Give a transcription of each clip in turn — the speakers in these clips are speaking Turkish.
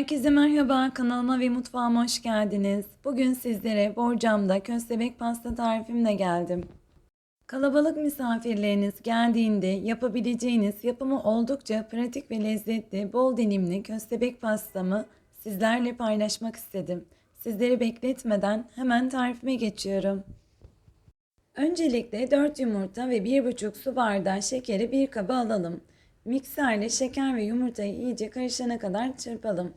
Herkese merhaba, kanalıma ve mutfağıma hoş geldiniz. Bugün sizlere borcamda köstebek pasta tarifimle geldim. Kalabalık misafirleriniz geldiğinde yapabileceğiniz yapımı oldukça pratik ve lezzetli, bol dilimli köstebek pastamı sizlerle paylaşmak istedim. Sizleri bekletmeden hemen tarifime geçiyorum. Öncelikle 4 yumurta ve 1,5 su bardağı şekeri bir kaba alalım. Mikserle şeker ve yumurtayı iyice karışana kadar çırpalım.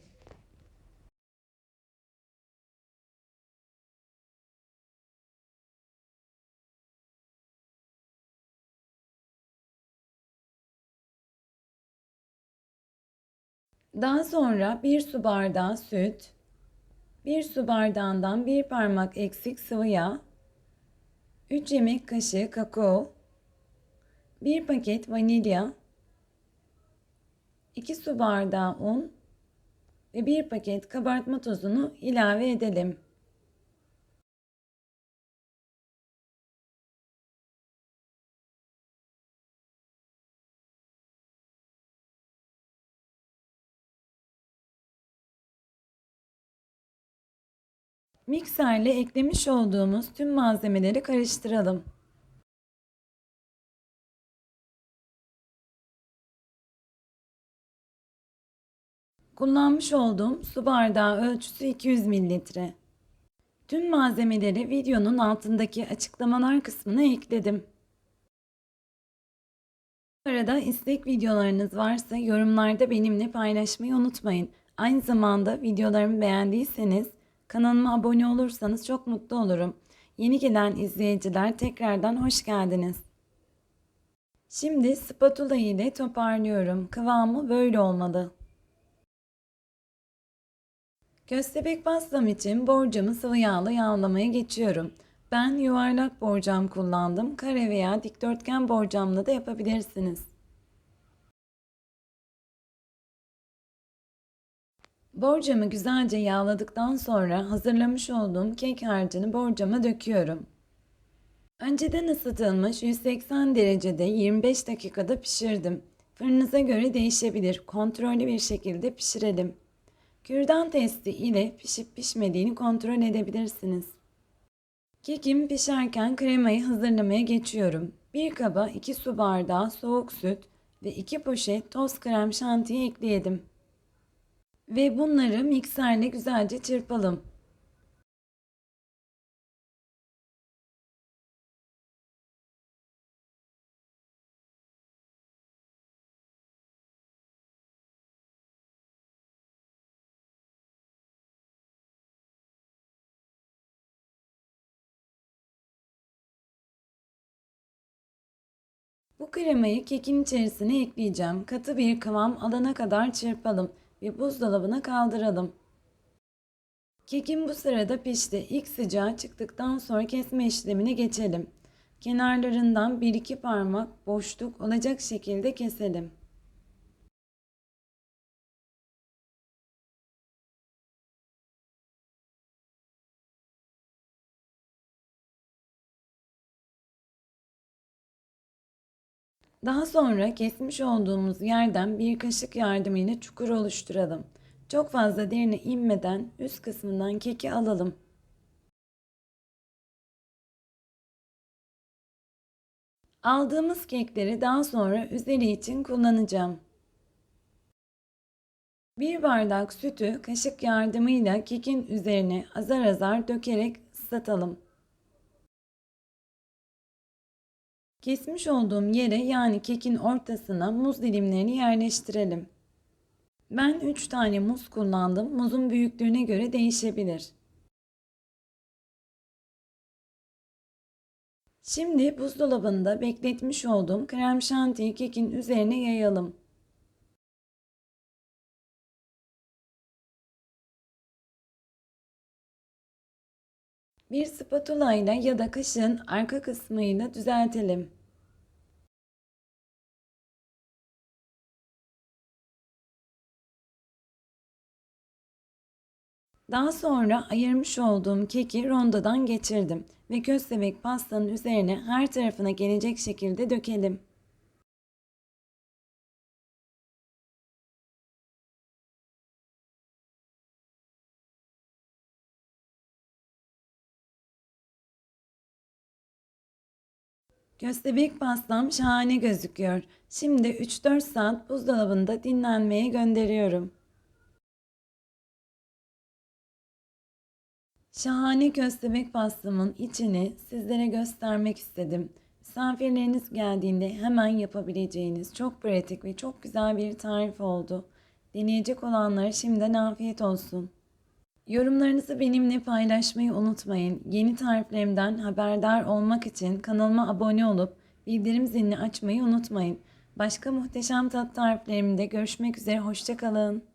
Daha sonra 1 su bardağı süt, 1 su bardağından 1 parmak eksik sıvı yağ, 3 yemek kaşığı kakao, 1 paket vanilya, 2 su bardağı un ve 1 paket kabartma tozunu ilave edelim. Mikserle eklemiş olduğumuz tüm malzemeleri karıştıralım. Kullanmış olduğum su bardağı ölçüsü 200 mililitre. Tüm malzemeleri videonun altındaki açıklamalar kısmına ekledim. Bu arada istek videolarınız varsa yorumlarda benimle paylaşmayı unutmayın. Aynı zamanda videolarımı beğendiyseniz kanalıma abone olursanız çok mutlu olurum. Yeni gelen izleyiciler tekrardan hoş geldiniz. Şimdi spatula ile toparlıyorum. Kıvamı böyle olmalı. Köstebek pastam için borcamı sıvı yağla yağlamaya geçiyorum. Ben yuvarlak borcam kullandım. Kare veya dikdörtgen borcamla da yapabilirsiniz. Borcamı güzelce yağladıktan sonra hazırlamış olduğum kek harcını borcama döküyorum. Önceden ısıtılmış 180 derecede 25 dakikada pişirdim. Fırınıza göre değişebilir. Kontrollü bir şekilde pişirelim. Kürdan testi ile pişip pişmediğini kontrol edebilirsiniz. Kekim pişerken kremayı hazırlamaya geçiyorum. Bir kaba 2 su bardağı soğuk süt ve 2 poşet toz krem şantiyi ekleyelim. Ve bunları mikserle güzelce çırpalım. Bu kremayı kekin içerisine ekleyeceğim. Katı bir kıvam alana kadar çırpalım ve buzdolabına kaldıralım. Kekim bu sırada pişti. İlk sıcağı çıktıktan sonra kesme işlemine geçelim. Kenarlarından 1-2 parmak boşluk olacak şekilde keselim. Daha sonra kesmiş olduğumuz yerden bir kaşık yardımıyla çukur oluşturalım. Çok fazla derine inmeden üst kısmından keki alalım. Aldığımız kekleri daha sonra üzeri için kullanacağım. Bir bardak sütü kaşık yardımıyla kekin üzerine azar azar dökerek ıslatalım. Kesmiş olduğum yere yani kekin ortasına muz dilimlerini yerleştirelim. Ben 3 tane muz kullandım. Muzun büyüklüğüne göre değişebilir. Şimdi buzdolabında bekletmiş olduğum krem şantiyi kekin üzerine yayalım. Bir spatula ile ya da kaşığın arka kısmıyla düzeltelim. Daha sonra ayırmış olduğum keki rondodan geçirdim ve köstebek pastanın üzerine her tarafına gelecek şekilde dökelim. Köstebek pastam şahane gözüküyor. Şimdi 3-4 saat buzdolabında dinlenmeye gönderiyorum. Şahane köstebek pastamın içini sizlere göstermek istedim. Misafirleriniz geldiğinde hemen yapabileceğiniz çok pratik ve çok güzel bir tarif oldu. Deneyecek olanlara şimdiden afiyet olsun. Yorumlarınızı benimle paylaşmayı unutmayın. Yeni tariflerimden haberdar olmak için kanalıma abone olup bildirim zilini açmayı unutmayın. Başka muhteşem tat tariflerimde görüşmek üzere. Hoşçakalın.